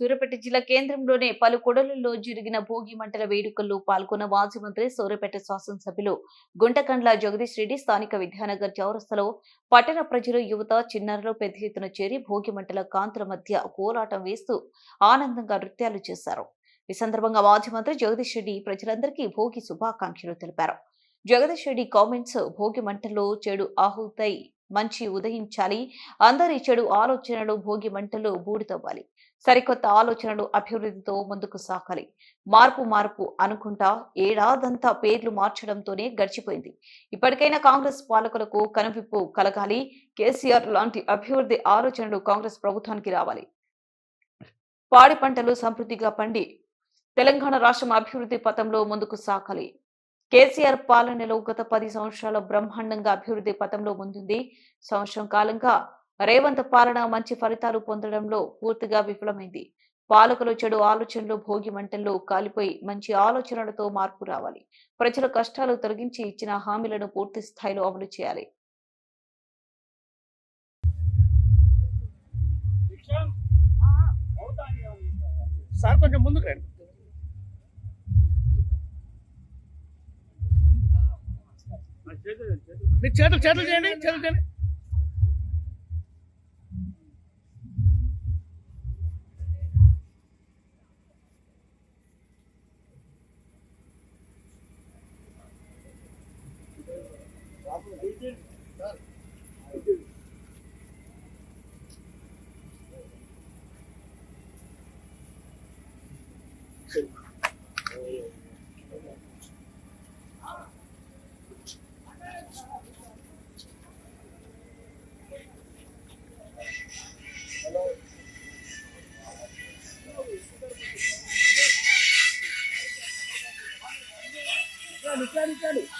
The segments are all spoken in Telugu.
సూర్యాపేట జిల్లా కేంద్రంలోనే పలు కొడలలో జరిగిన భోగి మంటల వేడుకల్లో పాల్గొన్న మాజీ మంత్రి సూర్యాపేట శాసనసభ్యులు గుంటకండ్ల జగదీష్ రెడ్డి స్థానిక విద్యానగర్ చౌరస్తలో పట్టణ ప్రజలు యువత చిన్నారులు పెద్ద ఎత్తున చేరి భోగి మంటల కాంతుల మధ్య కోలాటం వేస్తూ ఆనందంగా నృత్యాలు చేశారు. ఈ సందర్భంగా మాజీ మంత్రి జగదీష్ రెడ్డి ప్రజలందరికీ భోగి శుభాకాంక్షలు తెలిపారు. జగదీష్ రెడ్డి కామెంట్స్ భోగి మంటల్లో చెడు ఆహుతై మంచి ఉదయించాలి. అందరి చెడు ఆలోచనలు భోగి మంటలు బూడితవ్వాలి సరికొత్త ఆలోచనలు అభివృద్ధితో ముందుకు సాగాలి. మార్పు మార్పు అనుకుంటా ఏడాదంతా పేర్లు మార్చడంతోనే గడిచిపోయింది. ఇప్పటికైనా కాంగ్రెస్ పాలకులకు కనువిప్పు కలగాలి. కేసీఆర్ లాంటి అభివృద్ధి ఆలోచనలు కాంగ్రెస్ ప్రభుత్వానికి రావాలి. పాడి పంటలు సమృద్ధిగా పండి తెలంగాణ రాష్ట్రం అభివృద్ధి పథంలో ముందుకు సాగాలి. కేసీఆర్ పాలనలో గత పది సంవత్సరాల బ్రహ్మాండంగా అభివృద్ధి పథంలో ముందుంది. సంవత్సరం కాలంగా రేవంత్ పాలన మంచి ఫలితాలు పొందడంలో పూర్తిగా విఫలమైంది. పాలకులు చెడు ఆలోచనలు భోగి మంటల్లో కాలిపోయి మంచి ఆలోచనలతో మార్పు రావాలి. ప్రజల కష్టాలు తొలగించి ఇచ్చిన హామీలను పూర్తి స్థాయిలో అమలు చేయాలి. సార్ కొంచెం ముందుకు రండి. మీరు చేతులు చేతులు చేయండి చేతులు చేయండి. Nickel, nickel.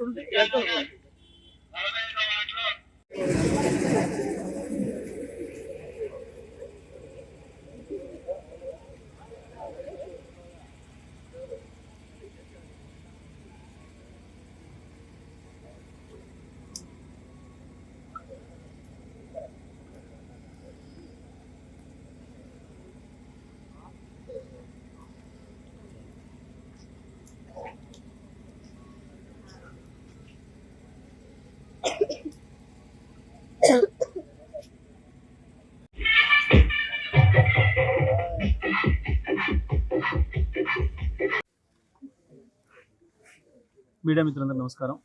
ఉంటుంది. మీడియా మిత్రులందరూ నమస్కారం.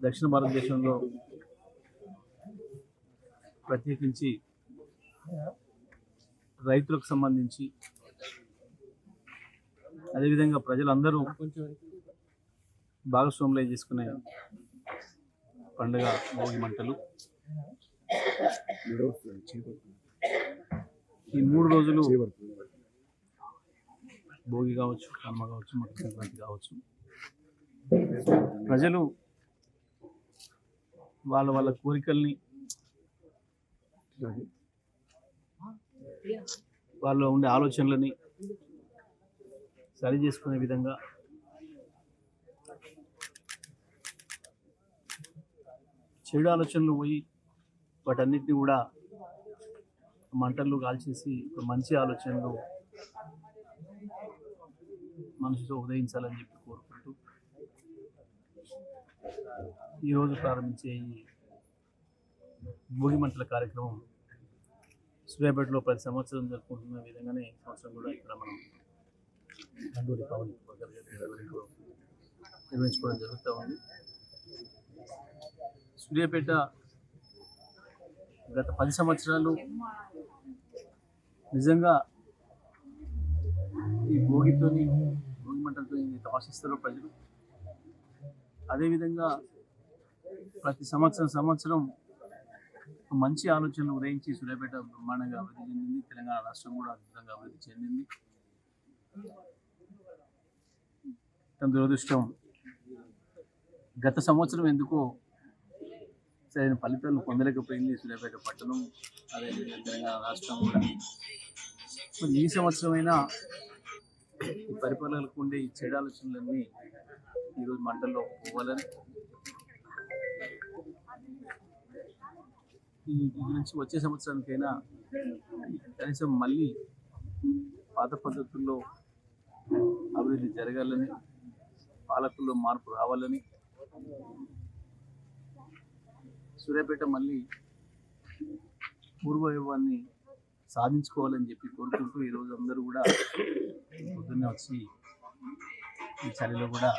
దక్షిణ భారతదేశంలో ప్రత్యేకించి రైతులకు సంబంధించి అదేవిధంగా ప్రజలందరూ భాగస్వాములై చేసుకునే పండుగ భోగి మంటలు. ఈ మూడు రోజులు భోగి కావచ్చు కర్మ కావచ్చు మకర సంక్రాంతి కావచ్చు. ప్రజలు వాళ్ళ వాళ్ళ కోరికల్ని వాళ్ళు ఉండే ఆలోచనలని సరి చేసుకునే విధంగా చెడు ఆలోచనలు పోయి వాటన్నిటిని కూడా మంటలు కాల్చేసి ఒక మంచి ఆలోచనలు మనిషితో ఉదయించాలని చెప్పి కోరుకుంటూ ఈరోజు ప్రారంభించే ఈ భోగి మంటల కార్యక్రమం సూర్యాపేటలో ప్రతి సంవత్సరం జరుపుకుంటున్న విధంగానే ఈ సంవత్సరం కూడా ఇక్కడ మనం నందూరి పవన్ నిర్వహించుకోవడం జరుగుతూ ఉంది. సూర్యాపేట గత పది సంవత్సరాలు నిజంగా ఈ భోగితోని భోగి మంటలతో తపాసిస్తారో ప్రజలు అదేవిధంగా ప్రతి సంవత్సరం సంవత్సరం మంచి ఆలోచనలు ఉదయించి సూర్యాపేట బ్రహ్మాండంగా అభివృద్ధి చెందింది. తెలంగాణ రాష్ట్రం కూడా అద్భుతంగా అభివృద్ధి చెందింది. తన దురదృష్టం గత సంవత్సరం ఎందుకో సరైన ఫలితాలు పొందలేకపోయింది. సూర్యాపేట పట్టణం అదేవిధంగా తెలంగాణ రాష్ట్రం కూడా మరి ఈ సంవత్సరమైనా ఈ పరిపాలనకు ఉండే ఈ చెడు ఆలోచనలన్నీ ఈరోజు మంటల్లో పోవాలని ఈ నుంచి వచ్చే సంవత్సరానికైనా కనీసం మళ్ళీ పాత పద్ధతుల్లో అభివృద్ధి జరగాలని పాలకుల్లో మార్పు రావాలని సూర్యాపేట మళ్ళీ పూర్వవైభవాన్ని సాధించుకోవాలని చెప్పి కోరుకుంటూ ఈరోజు అందరూ కూడా పొద్దున్నే వచ్చి ఈ చలిలో కూడా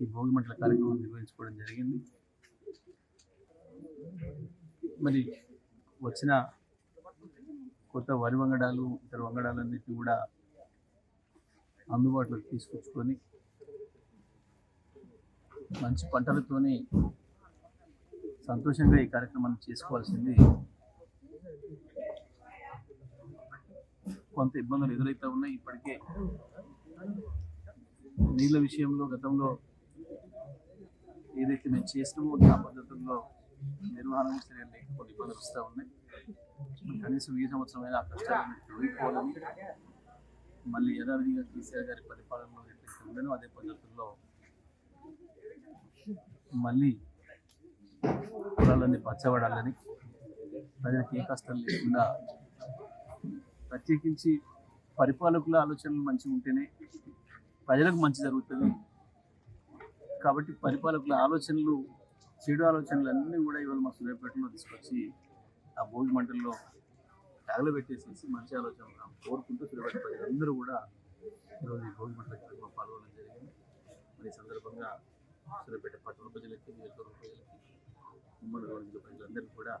ఈ భోగి మంటల కార్యక్రమం నిర్వహించుకోవడం జరిగింది. మరి వచ్చిన కొత్త వరి వంగడాలు ఇతర వంగడాలన్నిటి కూడా అందుబాటులోకి తీసుకొచ్చుకొని మంచి పంటలతోనే సంతోషంగా ఈ కార్యక్రమాన్ని చేసుకోవాల్సింది. కొంత ఇబ్బందులు ఎదురైతే ఉన్నాయి ఇప్పటికే. నీళ్ళ విషయంలో గతంలో ఏదైతే మేము చేసినామో ఆ పద్ధతుల్లో నిర్వహణ చర్యలు లేక కొన్ని ఇబ్బందులు వస్తూ ఉన్నాయి. కనీసం ఈ సంవత్సరమైన ఆ కష్టాలను తొలగిపోవాలని మళ్ళీ యథావిధిగా కేసీఆర్ గారి పరిపాలనలో ఎట్లయితే ఉండనో అదే పద్ధతుల్లో మళ్ళీ పొలాలన్నీ పచ్చబడాలని ప్రజలకు ఏ కష్టం లేకుండా ప్రత్యేకించి పరిపాలకుల ఆలోచనలు మంచిగా ఉంటేనే ప్రజలకు మంచి జరుగుతుంది. కాబట్టి పరిపాలకుల ఆలోచనలు చెడు ఆలోచనలు అన్నీ కూడా ఇవాళ మా సూర్యాపేటలో తీసుకొచ్చి ఆ భోగి మంటల్లో తగలబెట్టేసేసి మంచి ఆలోచనలు కోరుకుంటూ సూర్యాపేట ప్రజలందరూ కూడా ఈరోజు ఈ భోగి మంటల కార్యక్రమంలో పాల్గొనడం జరిగింది. మరి సందర్భంగా సూర్యాపేట పట్టణ ప్రజలకి నియోజకవర్గ ప్రజలకి ఉమ్మడి గౌరవ ప్రజలందరికీ కూడా